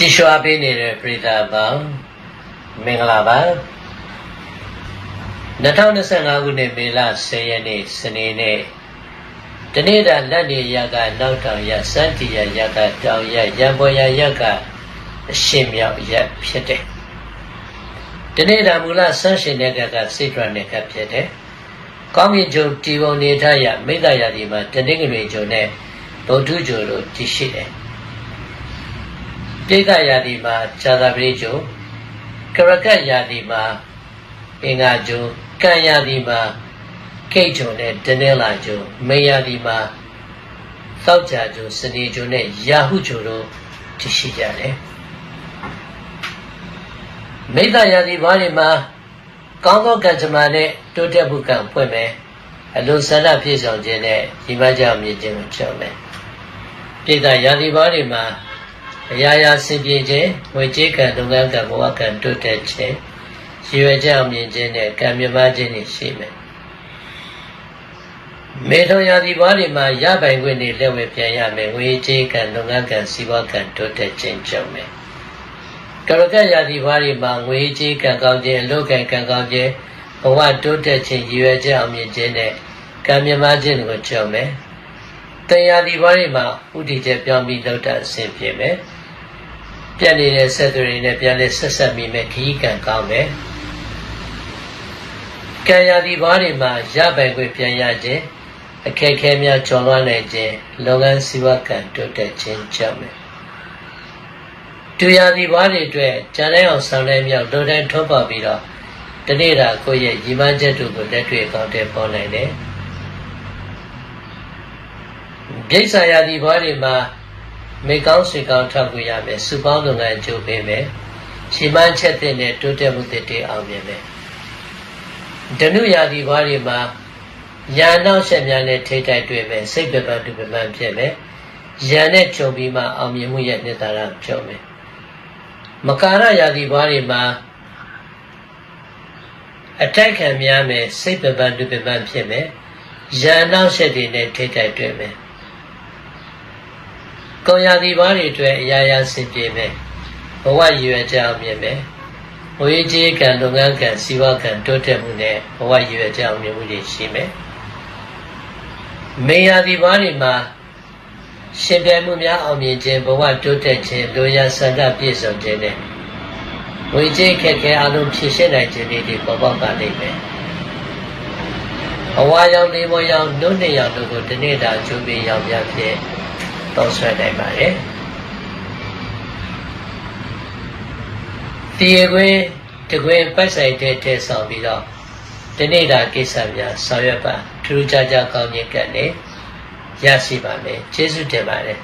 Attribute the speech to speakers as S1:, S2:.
S1: ကြည်ရွှာပေးနေတဲ့ပရိသတ်ပေါင်းမင်္ဂလာပါ2025ခုနှစ်မေလ10ရက်နေ့စနေနေ့တနေ့တာလက်နေရကနောက်တောင်ရစန္တီရရကတောင်ရရံပေါ်ရရကအရှင်မြောက်ရဖြစ်တယ်တနေ့တာမူလဆန်းရှင်တဲ့ကကစိတ်ရတဲ့ကဖြစ်တယ်ကောင်းကင်ကျုံတီပုံနေထရမိတ္တရာဒီမှာတနင်္ဂနွေကျုံနဲ့ဗုဒ္ဓကျုံတို့တည်ရှိတယ် ပိဋကရာဒီမှာဇာတာပရိကျုံကရကတ်ရာဒီမှာအင်္ဂါကျုံကံရာဒီမှာကိတ်ကျုံနဲ့တနင်္လာကျုံမေရာဒီမှာသောက်ကြကျုံစနေကျုံနဲ့ယာဟုကျုံတို့တည်ရှိကြတယ်မိတ္တရာဒီဘာတွေမှာကောင်းသောကံကြမ္မာနဲ့တိုးတက်မှုကံဖွင့်မယ်အလိုဆန္ဒပြည့်စုံခြင်းနဲ့ဒီမကြောင့်မြင်ခြင်းကိုချုပ်မယ်ပိဋကရာဒီဘာတွေမှာ အရာရာဆင်ပြေခြင်းဝေကြေးကံလုပ်ငန်းကံဘဝကံတိုးတက်ခြင်းရည်ရွယ်ချက်အောင်မြင်ခြင်းနဲ့ကံမြမခြင်းတွေရှိမယ်မေထုံရာဒီဘာတွေမှာရပိုင်ခွင့်တွေလက်ဝဲပြန်ရမယ်ဝေကြေးကံလုပ်ငန်းကံစီးပွားကံတိုးတက်ခြင်းချုပ်မယ်ကရကရာဒီဘာတွေမှာငွေကြေးကံကောင်းခြင်းအလုပ်ကံကံကောင်းခြင်းဘဝတိုးတက်ခြင်းရည်ရွယ်ချက်အောင်မြင်ခြင်းနဲ့ကံမြမခြင်းကိုချုပ်မယ်တရားဒီဘာတွေမှာဥတည်ချက်ပြောင်းပြီးလောက်တာအဆင်ပြေမယ် ပြတ်နေတဲ့ဆက်သွယ်တွေနဲ့ပြန်လဲဆက်ဆက်မိမယ်ခီးကံကောင်းမယ်ကံရာဒီဘာတွေမှာရပိုင်ခွင့်ပြန်ရခြင်းအခက်အခဲများကျော်လွှားနိုင်ခြင်းလုပ်ငန်းစီးပွားကံတိုးတက်ခြင်းကြောင့်မယ်တူရာဒီဘာတွေအတွက်ဂျန်လိုက်အောင်ဆောင်လိုက်မြောက်ဒုတိုင်းထွန်းပေါက်ပြီးတော့တနေ့တာကိုယ့်ရဲ့ရည်မှန်းချက်တို့ကိုလက်တွေ့အကောင့်ထဲပေါ်နိုင်တယ်ပြိဿာယာဒီဘာတွေမှာ မိကောင်းဆွေကောင်းထောက်ကူရမယ်စုပေါင်းလုပ်ငန်းကြိုးပေးမယ်ရှင်းမှန်းချက်တဲ့နဲ့တိုးတက်မှုတွေတည်အောင်မြင်မယ်ဒနုယာဒီဘာတွေမှာညာနောက်ဆက်များနဲ့ထိတိုက်တွေ့မယ်စိတ်ပပတူပပန်ဖြစ်မယ်ရန်နဲ့ကြုံပြီးမှအောင်မြင်မှုရဲ့နှစ်သာရပြောမယ်မကာရယာဒီဘာတွေမှာအတိုက်ခံများမယ်စိတ်ပပတူပပန်ဖြစ်မယ်ရန်နောက်ဆက်တွေနဲ့ထိတိုက်တွေ့မယ် ကောင်းရာဒီဘာတွေအတွက်အရာရာဆင်ပြေမယ်ဘဝရည်ရွယ်ချက်အောင်မြင်မယ်ဝေကြီးကံလုပ်ငန်းကံစီးပွားကံတိုးတက်မှုနဲ့ဘဝရည်ရွယ်ချက်အောင်မြင်မှုတွေရှိမယ်မေယာဒီဘာတွေမှာရှင်ပြိုင်မှုများအောင်မြင်ခြင်းဘဝတိုးတက်ခြင်းလိုရာဆန္ဒပြည့်စုံခြင်းနဲ့ဝေကြီးခက်ခဲအလုံးဖြည့်ရှင်းနိုင်ခြင်းတွေပေါ်ပေါက်ပါလိမ့်မယ်အဝါရောင်ဒီဘောရောင်နှုတ်နှစ်ရောင်တို့ကိုဒီနေ့တာကျူပြီးရောင်ပြဖြစ် တောင်းဆွဲနိုင်ပါတယ်ဒီကွင်းတကွင်းပိုက်ဆိုင်တဲ့ထဲဆောင်ပြီးတော့ဒီနေ့တာကိစ္စများဆောင်ရွက်ပါထူးခြားခြားကောင်းခြင်းကံနဲ့ရရှိပါမယ်ကျေးဇူးတင်ပါတယ်